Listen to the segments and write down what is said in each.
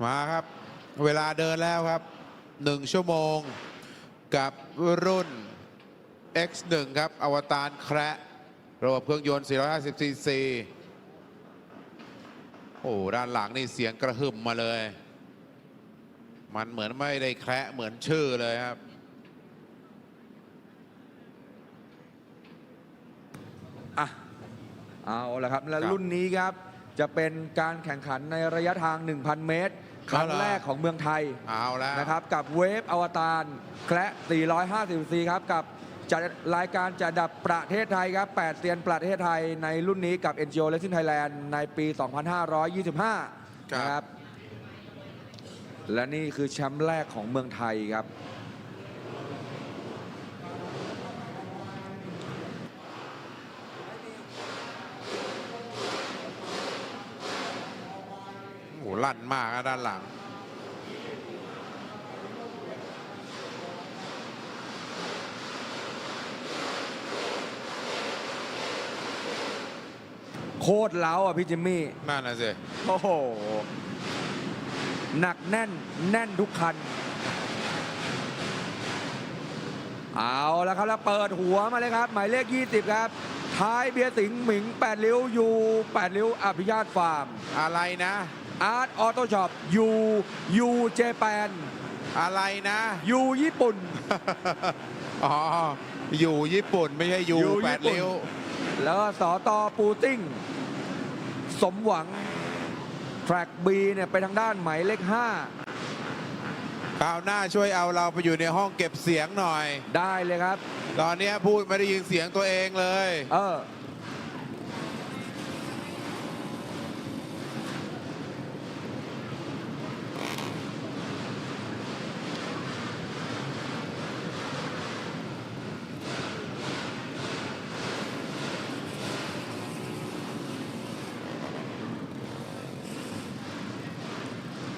มาครับ เวลาเดินแล้วครับ 1 ชั่วโมงกับรุ่น X1 ครับ อวตารแคระระบบเครื่องยนต์ 450 ซีซี โอ้ด้านหลังนี่เสียงกระหึ่มมาเลย มันเหมือนไม่ได้แคระเหมือนชื่อเลยครับอะเอาละครับ และครับรุ่นนี้ครับ จะเป็นการแข่งขันในระยะทาง 1,000 เมตร ครั้งเอาล่ะแรกของเมืองไทยเอาแล้วนะครับ กับเวฟอวตารแคละ450ซีครับ กับจัดรายการจะดับประเทศไทยครับ 8เซียนประเทศไทยในรุ่นนี้กับ NGO Racing Thailand ในปี 2525 นะครับ และนี่คือแชมป์แรกของเมืองไทยครับ ลั่นมากนะด้านหลัง โคตรเล้าอะพี่จิมมี่ นั่นนะสิโอ้โห หนักแน่นแน่นทุกคัน เอาแล้วครับ แล้วเปิดหัวมาเลยครับ หมายเลข 20 ครับ ท้ายเบียร์สิงห์หมิง 8 ริ้วยู8ริ้วอภิญาตฟาร์ม อะไรนะ อาร์ตออโต้ช็อปยูยูเจแปนอะไรนะ ยูญี่ปุ่น อ๋อ อยู่ญี่ปุ่นไม่ใช่อยู่อยู่แปญี่ดปุ่น ริ้ว แล้วก็สอตอปูติ้ง สมหวังแทร็กบีเนี่ยไปทางด้านหมายเลข5คราวหน้าช่วยเอาเราไปอยู่ในห้องเก็บเสียงหน่อยได้เลยครับ ตอนเนี้ยพูดไม่ได้ยินเสียงตัวเองเลย เออ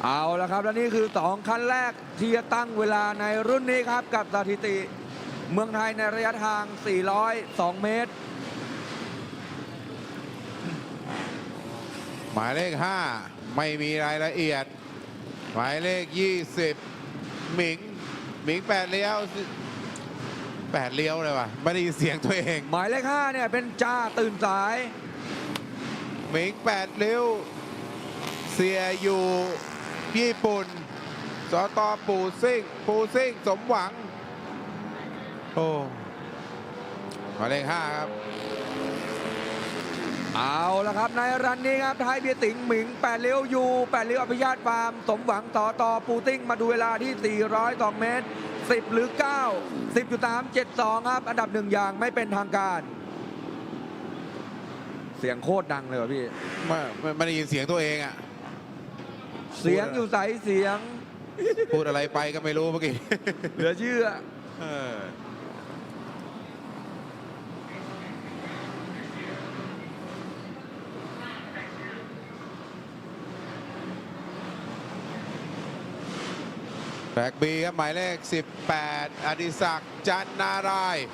เอาละครับ และนี่คือ2คันแรกที่จะตั้งเวลาในรุ่นนี้ครับ กับสถิติ เมืองไทยในระยะทาง 402 เมตร หมายเลข 5 ไม่มีรายละเอียด หมายเลข 20 หมิง หมิงแปดเลี้ยวแปดเลี้ยวเลยว่ะ ไม่ได้ยินเสียงตัวเอง หมายเลข 5 เนี่ยเป็นจ้าตื่นสาย หมิงแปดเลี้ยว เสียอยู่ ญี่ปุ่น สตอปูซิ่ง ปูซิ่งสมหวัง โอ้หมายเลข5ครับ เอาละครับในรันนี้ครับท้ายเบียร์ติงหมิง8เลี้ยวยู8เลี้ยวอภิญาตฟาร์ม สมหวังต่อต่อปูติ้งมาดูเวลาที่ 402 เมตร 10 หรือ 9 10.372 ครับ อันดับหนึ่งอย่างไม่เป็นทางการ เสียงโคตรดังเลยว่ะพี่ ไม่ไม่ไม่ได้ยินเสียงตัวเองอะ เสียงอยู่ใสเสียง พูดอะไรไปก็ไม่รู้เมื่อกี้ เหลือเชื่อ เออแบกบีครับหมายเลข 18 อดิศักดิ์จันนารายณ์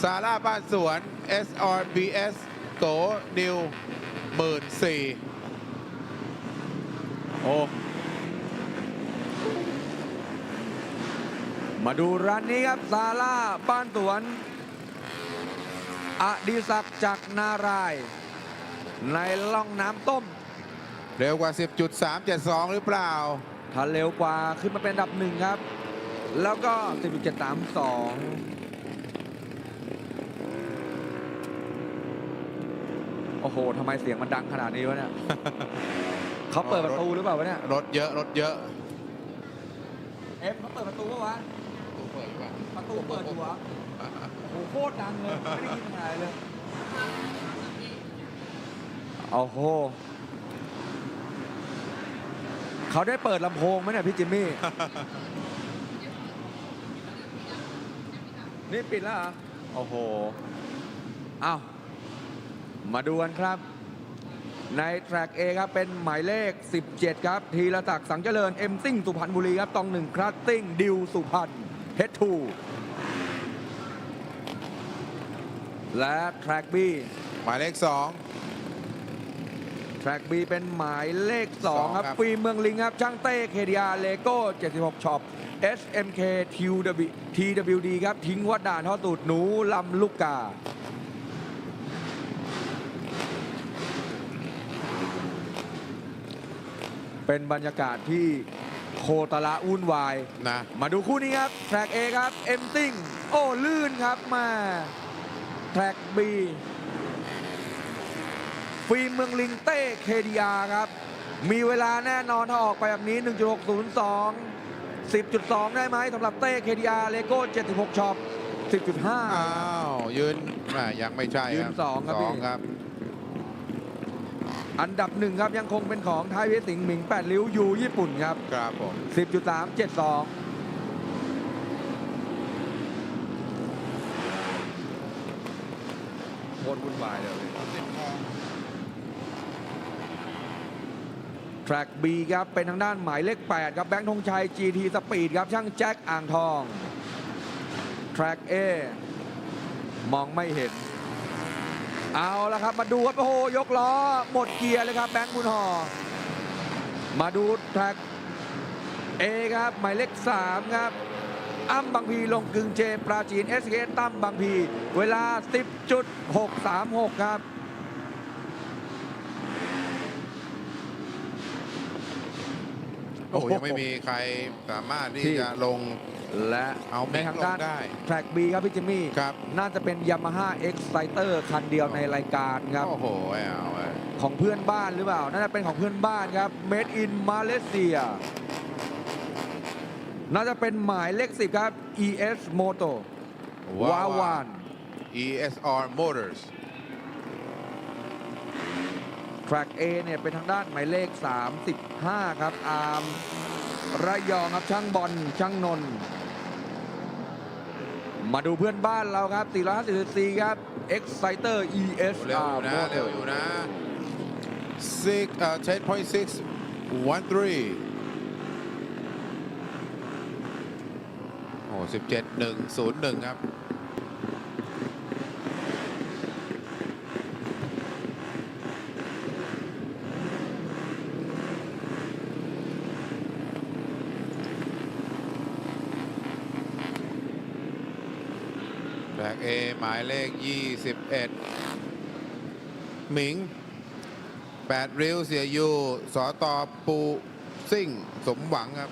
ซาร่าบ้านสวน SRBS โตนิวหมื่นสี่ โอ้มาดูร้านนี้ครับซาร่าบ้านสวนอดิศักดิ์จากนารายณ์ในล่องน้ำต้ม เร็วกว่า 10.372 หรือเปล่า ถ้าเร็วกว่าขึ้นมาเป็นอันดับหนึ่งครับ แล้วก็ 10.732 โอ้โหทำไมเสียงมันดังขนาดนี้วะเนี่ย เขาเปิดประตูหรือเปล่าวะเนี่ย รถเยอะรถเยอะเอ็มเขาเปิดประตูปะวะประตูเปิดอยู่เหรอโอ้โหโคตรดังเลย ไม่ได้ยินอะไรเลยโอ้โหเขาได้เปิดลำโพงไหมเนี่ยพี่จิมมี่ นี่ปิดแล้วเหรอโอ้โหอ้าวมาดูกันครับ ในแทร็ก A ครับเป็นหมายเลข 17 ครับ ทีละศักดิ์สังเจริญ เอ็มซิ่งสุพรรณบุรีครับตองหนึ่งครัตติ้ง ดิวสุพรรณเฮดทูและแทร็ก B หมายเลขแทร็ก B เป็นหมายเลข 2 ครับ ครับฟิล์มเมืองลิงครับ ช่างเต้เคดีอาเลโก้ 76ช็อป SMK TW TWD ครับ ทิ้งวัดด่านท่อตูดหนูลำลูกกา เป็นบรรยากาศที่โคตรละวุ่นวาย นะ มาดูคู่นี้ครับแทร็ก A ครับ เอ็มซิงโอ้ลื่นครับมาแทร็ก B ฟิล์มเมืองลิงเต้เคดีอาครับ มีเวลาแน่นอนถ้าออกไปแบบนี้ 1.602 10.2 ได้ไหมสำหรับเต้เคดีอาเลโก้76ช็อป10.5 อ้าว ยืนอ่ายังไม่ใช่ยืนครับสองครับสองพี่ครับ อันดับหนึ่งครับยังคงเป็นของไทยเวสสิงห์หมิง8ริ้วยูญี่ปุ่นครับครับผม10.3 72โคตรวุ่นวายเลยแทร็ก B ครับ เป็นทางด้านหมายเลข 8 ครับ แบงค์ธงชัย GT Speed ครับ ช่างแจ็คอ่างทองแทร็ก A มองไม่เห็น เอาละครับมาดูครับโอ้โหยกล้อหมดเกียร์เลยครับแบงค์บุญหอมาดูแทร็ก A ครับหมายเลข3ครับอ้ำบางพีลงกึ่งเจปราจีน s อ s ตั้มบางพี เวลา 10.636 ครับโอ้โหยังไม่มีใครสามารถที่ที่จะลง และเอาในทางด้านลงได้แทร็ก B ครับพี่จิมมี่ครับน่าจะเป็น Yamaha Exciter คันเดียวในรายการครับโอ้โหเอาไว้ของเพื่อนบ้านหรือเปล่าน่าจะเป็นของเพื่อนบ้านครับ Made in Malaysia น่าจะเป็นหมายเลข10ครับ ES Moto วาวาน ESR Motors แทร็ก A เนี่ยเป็นทางด้านหมายเลข 35 ครับ อาร์มระยองครับช่างบอลช่างนนท์ มาดูเพื่อนบ้านเราครับ450 cc ครับ Exciter เร็ว ESR นะ Motor เร็วอยู่นะ six เอ่อ10.6 one three โอ้สิบเจ็ดหนึ่งศูนย์หนึ่งครับ แบกเอหมายเลข 21 หมิง 8 ริ้วเสียยูสอตอปูซิ่ง สมหวังครับ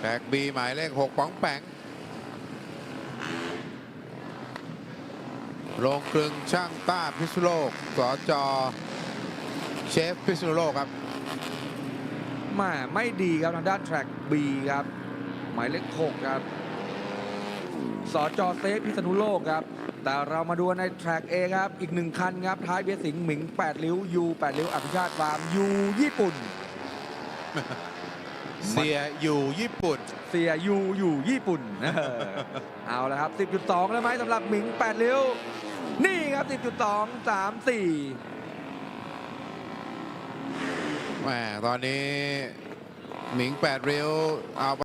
แบกบีหมายเลข 6ป๋องแปงโรงกลึงช่างต้าพิษุโลกสอจอเชฟพิษุโลกครับแม่ไม่ดีครับทางด้านแทร็ก B ครับ หมายเลข6ครับสจเซฟพิษณุโลกครับ แต่เรามาดูในแทร็ก A ครับ อีกหนึ่งคันครับ ท้ายเบียร์สิงห์หมิง 8 ริ้ว U 8ริ้วอภิชาติฟาร์ม U ญี่ปุ่น เสียอยู่ญี่ปุ่น เสียยูอยู่ญี่ปุ่นเออเอาละครับ 10.2 แล้วไหมสำหรับหมิง 8 ริ้ว นี่ครับ 10.2 3 4แหมตอนนี้หมิง8ริ้วเอา